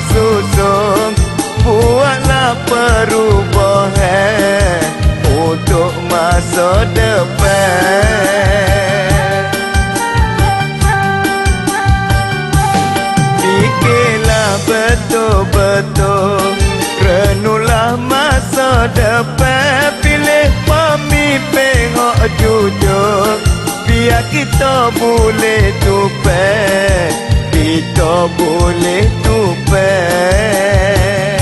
susung Buatlah perubahan Untuk masa depan. Fikirlah betul-betul Renulah masa depan. Pilih pemimpin yang jujur Biar kita boleh tupai boleh tupai Tak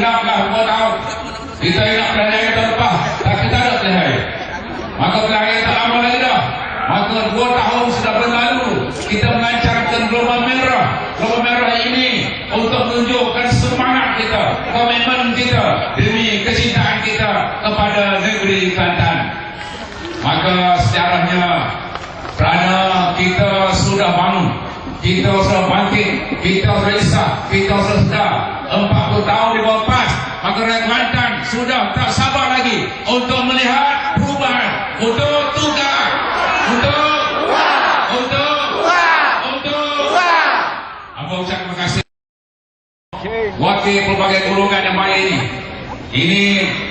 Ini genaplah dua tahun. Kita ingat pelajari tahun lepas tak ada pelajari Maka pelajari tak lama lagi dah Maka dua tahun sudah berlalu Kita melancarkan gelombang merah. Gelombang merah ini Untuk menunjukkan semangat kita Komitmen kita Demi kecintaan kita Kepada negeri Kelantan. Maka sejarahnya Kerana kita sudah bangun Kita sudah bangkit Kita sudah isah Kita sudah sedar 40 tahun di bawah Rakyat Kelantan sudah tak sabar lagi Untuk melihat perubahan Untuk tukar Untuk Untuk Untuk Apa ucap terima kasih. Wakil pelbagai golongan yang baik ini. Ini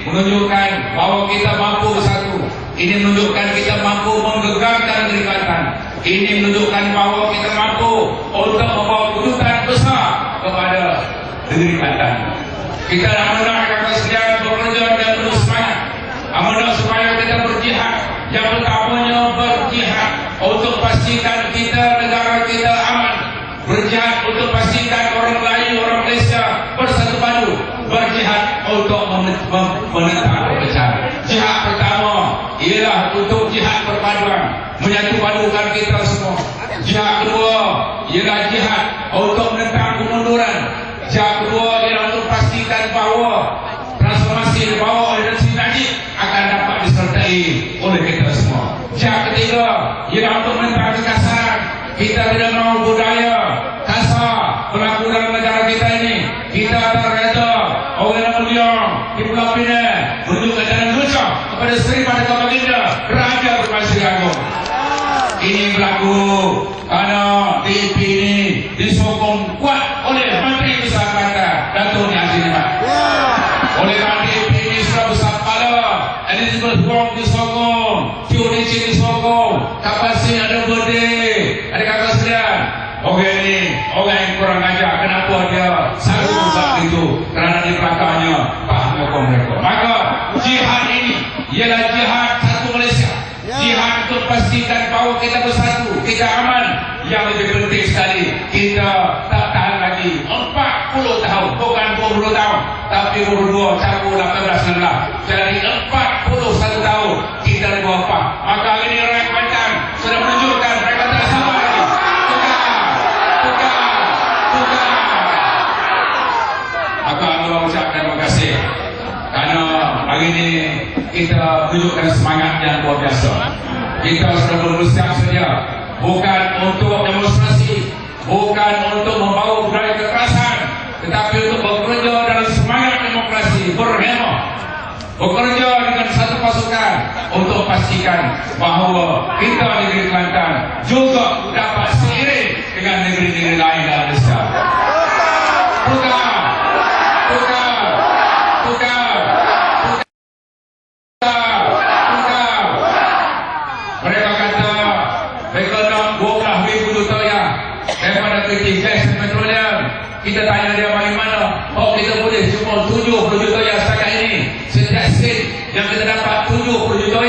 menunjukkan bahawa kita mampu bersatu. Ini menunjukkan kita mampu menggegarkan negeri Kelantan. Ini menunjukkan bahawa kita mampu untuk membawa kejutan besar kepada negeri Kelantan. Kita amanah kata sekalian bekerja dan penuh semangat supaya kita berjihad. Yang pertamanya berjihad Untuk pastikan kita, negara kita aman. Berjihad untuk pastikan orang lain, orang Malaysia bersatu padu. Berjihad untuk menentang perpecahan Jihad pertama ialah untuk jihad perpaduan Menyatu padukan kita semua. Jihad kedua ialah jihad untuk menentang kemunduran. Jihad kedua ialah untuk pastikan bahawa transformasi di bawah oleh Sri Najib akan dapat disertai oleh kita semua. Jihad ketiga ialah untuk menentang kekasaran. Kita tidak mahu budaya kasar berlaku dalam negara kita ini. Kita reda orang yang mulia di Pulau Pinang menunjukkan jalan lucu kepada Sri Padaka Baginda Raja Permaisuri Agung. Ini berlaku kerana DAP ini disokong kuat oleh Menteri Besar Kelantan Datuk Ni Azim Ahmad. Oleh kerana DAP ini sudah besar kepala Elizabeth Wong disokong QDC disokong Kapasir ada berde Ada kata sekalian Orang ini Orang yang kurang ajar. Kenapa dia sanggup buat itu? Kerana di belakangnya Pak Mokong mereka. Maka jihad ini Ialah jihad satu Malaysia. Jihad untuk pastikan bahawa kita bersatu Kita aman. Yang lebih penting sekali Kita tak tahan lagi 40 tahun. Bukan 20 tahun Tapi 22 campur 18 19 Jadi 41 tahun Kita di bawah PAH Maka hari ini rakyat Kelantan Sudah ini kita tunjukkan semangat yang luar biasa. Kita sudah berusaha saja Bukan untuk demonstrasi Bukan untuk membawa budaya kekerasan Tetapi untuk bekerja dalam semangat demokrasi Berhemah. Bekerja dengan satu pasukan Untuk pastikan bahawa kita negeri Kelantan Juga dapat seiring dengan negeri-negeri lain dalam Malaysia Bukan Kita tanya dia bagaimana. Oh kita boleh cuma 70 juta ya setakat ini. Setiap sen yang kita dapat 70 juta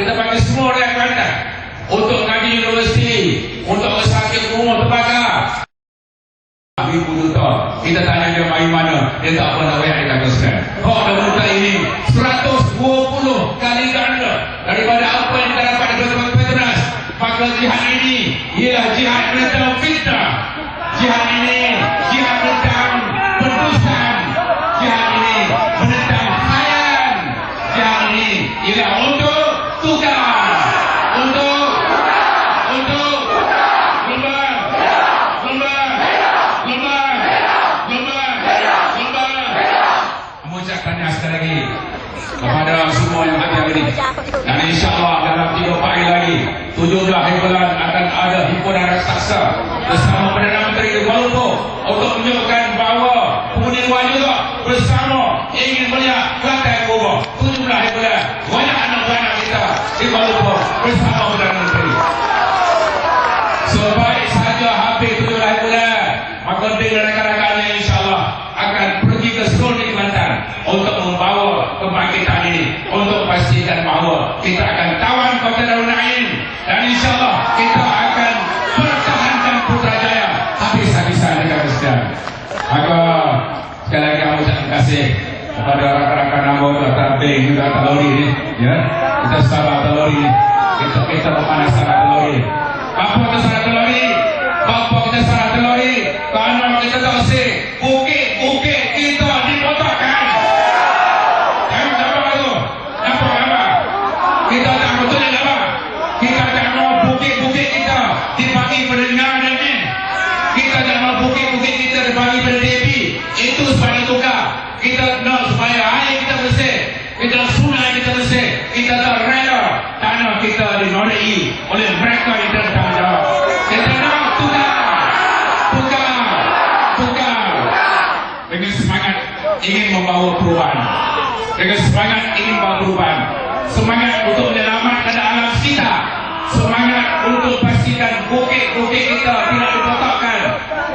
ya. Kita bagi insyaAllah dalam tiga hari lagi, 17 hari bulan akan ada himpunan raksasa bersama Perdana Menteri Kuala Lumpur untuk menunjukkan bahawa pengundi luar kasih Kepada rakan-rakan nama Tabing juga Talori ni Ya Kita sabar Talori ni Kita kita pemanasan Talori Bapa kita salah teluri. Bapa kita salah teluri. Kerana kita tak usik. Bukit-bukit kita dibotakkan. Jangan nampak tu. Nampak apa? Kita tak betul apa? Kita tak mau bukit-bukit kita dibagi pendengar dan ni. Kita tak mau bukit-bukit kita dibagi pada DP. Itu sebagai tukar. Kita nak supaya air kita bersih. Kita nak sungai kita bersih. Kita tak rela tanah kita dinodai oleh mereka yang tidak bertanggungjawab. Kita nak tukar. Tukar. Tukar. Dengan semangat ingin membawa perubahan. Dengan semangat ingin membawa perubahan. Semangat untuk menyelamatkan alam kita. Semangat untuk pastikan bukit-bukit kita tidak dibotakkan.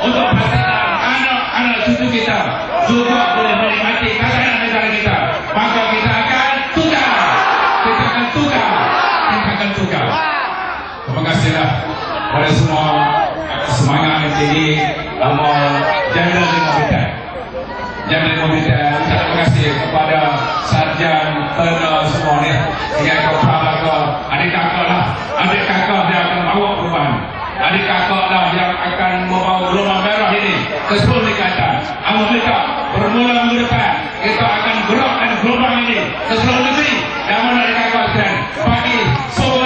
Untuk pastikan anak-anak cucu kita juga boleh menikmati yang Jenderal Lima Bintang. Jenderal Lima Bintang, terima kasih kepada Sarjan, Tena semua ni. Dengan kau prabaga, adik kakak lah. Adik kakak dia akan bawa perubahan. Adik kakak lah yang akan membawa gelombang merah ini ke seluruh negara. Amal mereka bermula minggu depan. Kita akan gerakkan gelombang ini ke seluruh negeri. Dan mana adik kakak sekalian, bagi sokongan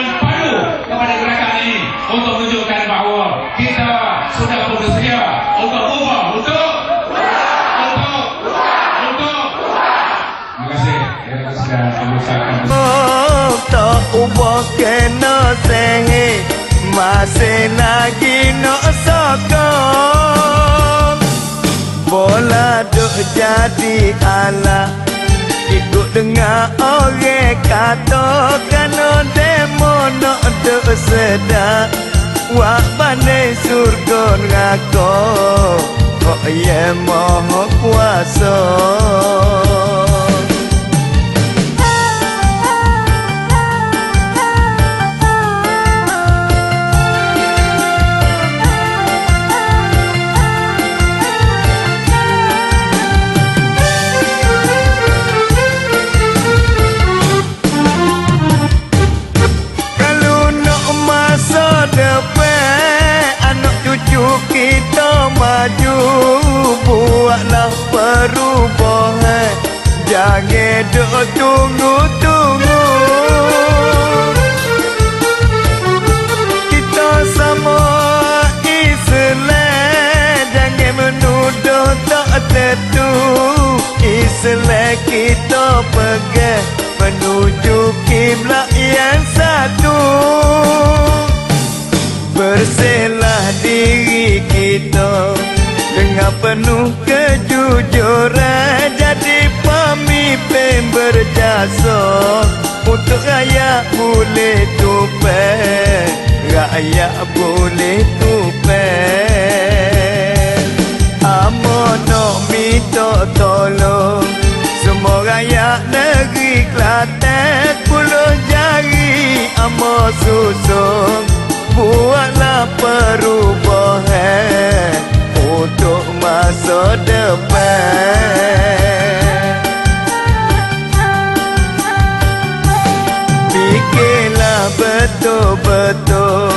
kena sehe Masih lagi nak sokong Bola duk jadi ala Ikut dengar orang kata Kena demo nak duk sedap Wak bandai surga ngako Kok ye moho kuasa kita pegang Menuju kiblat yang satu. Bersihlah diri kita Dengan penuh kejujuran. Jadi pemimpin berjasa Untuk rakyat boleh tupai Rakyat boleh tupai Amo negeri Kelantan Puluh jari amo susung. Buatlah perubahan Untuk masa depan. Fikirlah betul-betul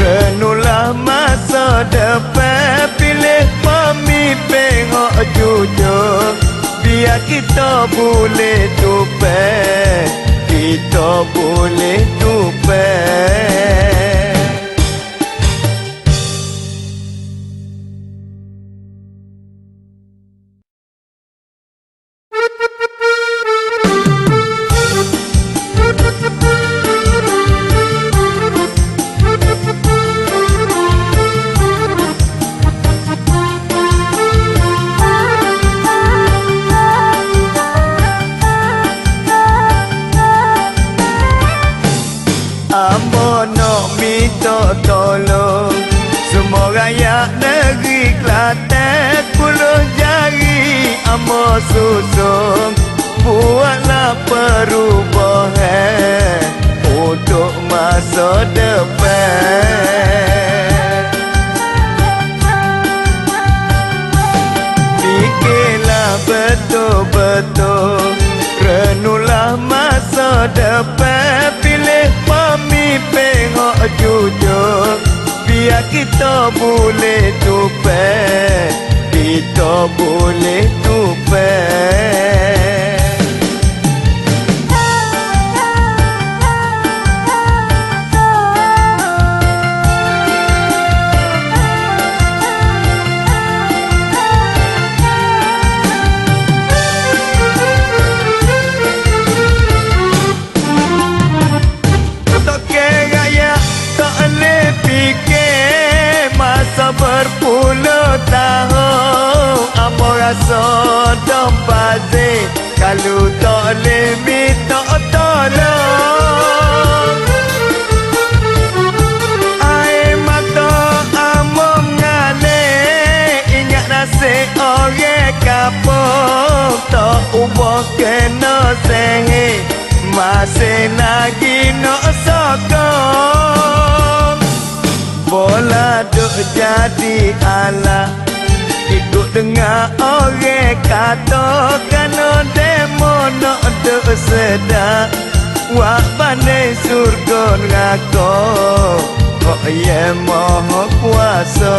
Renulah masa depan. Pilih pemimpin yang jujur Biar kita boleh tupai Kita boleh minta tolong. Semua rakyat negeri Kelantan Puluh jari amo susung. Buatlah perubahan Untuk masa depan. Fikirlah betul-betul Biar kita boleh tupai Kita boleh tupai uwo keno sehe mase nagi no soko bola duk jadi ala iku dengar ore kato kano demo no do sedak wak bane surga ngako kok ye moho kuasa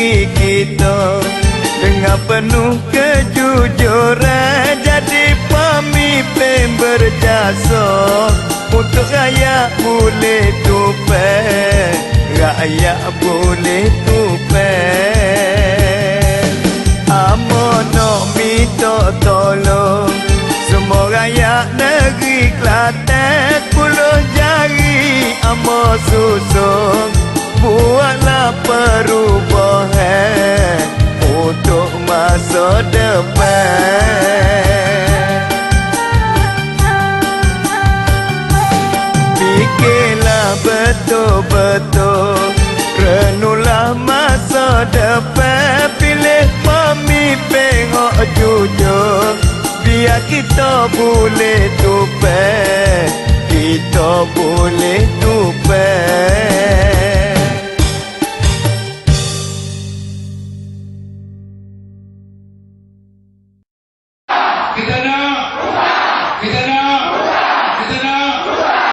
diri kita. Dengan penuh kejujuran Jadi pemimpin berjasa. Untuk rakyat boleh tupai Rakyat boleh tupai Amono minta tolong Semua rakyat negeri Kelantan Puluh jari amo susung Buatlah perubahan Untuk masa depan. Fikirlah betul-betul Renulah masa depan. Pilih pemimpin yang jujur Biar kita boleh tupai. Kita boleh tupai